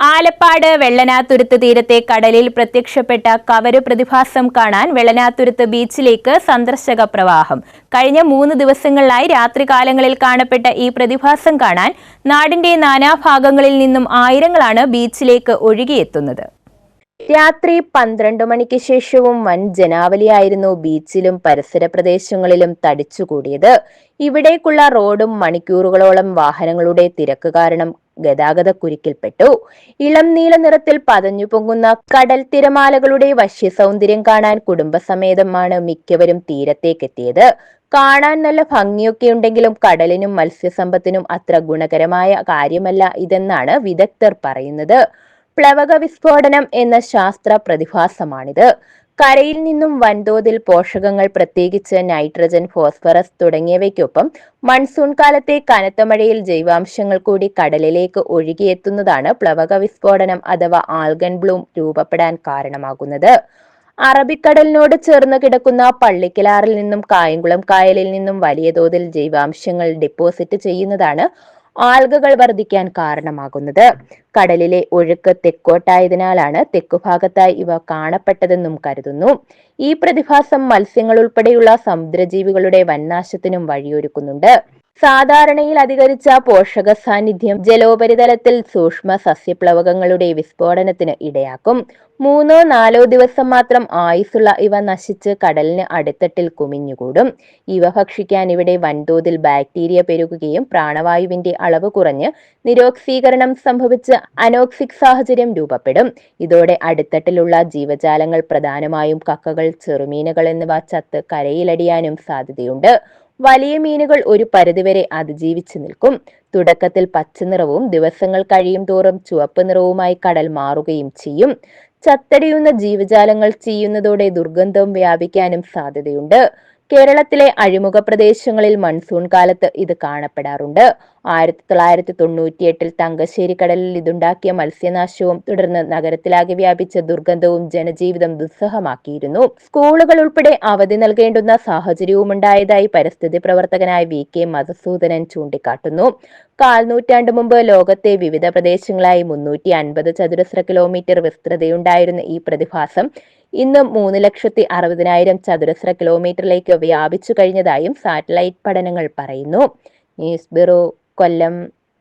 ആലപ്പാട് വെള്ളനാത്തുരുത്ത് തീരത്തെ കടലിൽ പ്രത്യക്ഷപ്പെട്ട കവര് പ്രതിഭാസം കാണാൻ വെള്ളനാത്തുരുത്ത് ബീച്ചിലേക്ക് സന്ദർശക പ്രവാഹം. കഴിഞ്ഞ മൂന്ന് ദിവസങ്ങളിലായി രാത്രികാലങ്ങളിൽ കാണപ്പെട്ട ഈ പ്രതിഭാസം കാണാൻ നാടിന്റെ നാനാഭാഗങ്ങളിൽ നിന്നും ആയിരങ്ങളാണ് ബീച്ചിലേക്ക് ഒഴുകിയെത്തുന്നത്. രാത്രി പന്ത്രണ്ട് മണിക്ക് ശേഷവും വൻ ജനാവലിയായിരുന്നു ബീച്ചിലും പരിസര പ്രദേശങ്ങളിലും തടിച്ചുകൂടിയത്. ഇവിടേക്കുള്ള റോഡും മണിക്കൂറുകളോളം വാഹനങ്ങളുടെ തിരക്ക് കാരണം ഗതാഗത കുരുക്കിൽപ്പെട്ടു ഇളം നീല നിറത്തിൽ പതഞ്ഞു പൊങ്ങുന്ന കടൽ തിരമാലകളുടെ വശ്യ സൗന്ദര്യം കാണാൻ കുടുംബസമേതമാണ് മിക്കവരും തീരത്തേക്കെത്തിയത്. കാണാൻ നല്ല ഭംഗിയൊക്കെ ഉണ്ടെങ്കിലും കടലിനും മത്സ്യസമ്പത്തിനും അത്ര ഗുണകരമായ കാര്യമല്ല ഇതെന്നാണ് വിദഗ്ധർ പറയുന്നത്. പ്ലവക വിസ്ഫോടനം എന്ന ശാസ്ത്ര പ്രതിഭാസമാണിത്. കരയിൽ നിന്നും വൻതോതിൽ പോഷകങ്ങൾ പ്രത്യേകിച്ച് നൈട്രജൻ ഫോസ്ഫറസ് തുടങ്ങിയവയ്ക്കൊപ്പം മൺസൂൺ കാലത്തെ കനത്ത മഴയിൽ ജൈവാംശങ്ങൾ കൂടി കടലിലേക്ക് ഒഴുകിയെത്തുന്നതാണ് പ്ലവക വിസ്ഫോടനം അഥവാ ആൽഗൻ ബ്ലൂം രൂപപ്പെടാൻ കാരണമാകുന്നത്. അറബിക്കടലിനോട് ചേർന്ന് കിടക്കുന്ന പള്ളിക്കലാറിൽ നിന്നും കായംകുളം കായലിൽ നിന്നും വലിയ തോതിൽ ജൈവാംശങ്ങൾ ഡിപ്പോസിറ്റ് ചെയ്യുന്നതാണ് ആൽഗകൾ വർദ്ധിക്കാൻ കാരണമാകുന്നത്. കടലിലെ ഒഴുക്ക് തെക്കോട്ടായതിനാലാണ് തെക്കുഭാഗത്തായി ഇവ കാണപ്പെട്ടതെന്നും കരുതുന്നു. ഈ പ്രതിഭാസം മത്സ്യങ്ങൾ ഉൾപ്പെടെയുള്ള സമുദ്രജീവികളുടെ വന്നാശത്തിനും വഴിയൊരുക്കുന്നുണ്ട്. സാധാരണയിൽ അധികരിച്ച പോഷക സാന്നിധ്യം ജലോപരിതലത്തിൽ സൂക്ഷ്മ സസ്യപ്ലവകങ്ങളുടെ വിസ്ഫോടനത്തിന് ഇടയാക്കും. മൂന്നോ നാലോ ദിവസം മാത്രം ആയുസുള്ള ഇവ നശിച്ച് കടലിന് അടിത്തട്ടിൽ കുമിഞ്ഞുകൂടും. ഇവ ഭക്ഷിക്കാൻ ഇവിടെ വൻതോതിൽ ബാക്ടീരിയ പെരുകുകയും പ്രാണവായുവിന്റെ അളവ് കുറഞ്ഞ് നിരോക്സീകരണം സംഭവിച്ച് അനോക്സിക് സാഹചര്യം രൂപപ്പെടും. ഇതോടെ അടിത്തട്ടിലുള്ള ജീവജാലങ്ങൾ പ്രധാനമായും കക്കകൾ ചെറുമീനുകൾ എന്നിവ ചത്ത് കരയിലടിയാനും സാധ്യതയുണ്ട്. വലിയ മീനുകൾ ഒരു പരിധിവരെ അതിജീവിച്ചു നിൽക്കും. തുടക്കത്തിൽ പച്ചനിറവും ദിവസങ്ങൾ കഴിയും തോറും ചുവപ്പ് നിറവുമായി കടൽ മാറുകയും ചെയ്യും. ചത്തടിയുന്ന ജീവജാലങ്ങൾ ചെയ്യുന്നതോടെ ദുർഗന്ധം വ്യാപിക്കാനും സാധ്യതയുണ്ട്. കേരളത്തിലെ അഴിമുഖ പ്രദേശങ്ങളിൽ മൺസൂൺ കാലത്ത് ഇത് കാണപ്പെടാറുണ്ട്. ആയിരത്തി തൊള്ളായിരത്തി തൊണ്ണൂറ്റിയെട്ടിൽ തങ്കശ്ശേരി കടലിൽ ഇതുണ്ടാക്കിയ മത്സ്യനാശവും തുടർന്ന് നഗരത്തിലാകെ വ്യാപിച്ച ദുർഗന്ധവും ജനജീവിതം ദുസ്സഹമാക്കിയിരുന്നു. സ്കൂളുകൾ ഉൾപ്പെടെ അവധി നൽകേണ്ടുന്ന സാഹചര്യവും ഉണ്ടായതായി പരിസ്ഥിതി പ്രവർത്തകനായ വി കെ മധുസൂദനൻ ചൂണ്ടിക്കാട്ടുന്നു. കാൽനൂറ്റാണ്ട് മുമ്പ് ലോകത്തെ വിവിധ പ്രദേശങ്ങളായി മുന്നൂറ്റി അൻപത് ചതുരശ്ര കിലോമീറ്റർ വിസ്തൃതയുണ്ടായിരുന്ന ഈ പ്രതിഭാസം ഇന്ന് മൂന്ന് ലക്ഷത്തി അറുപതിനായിരം ചതുരശ്ര കിലോമീറ്ററിലേക്ക് വ്യാപിച്ചു കഴിഞ്ഞതായും സാറ്റലൈറ്റ് പഠനങ്ങൾ പറയുന്നു. News bureau Kollam.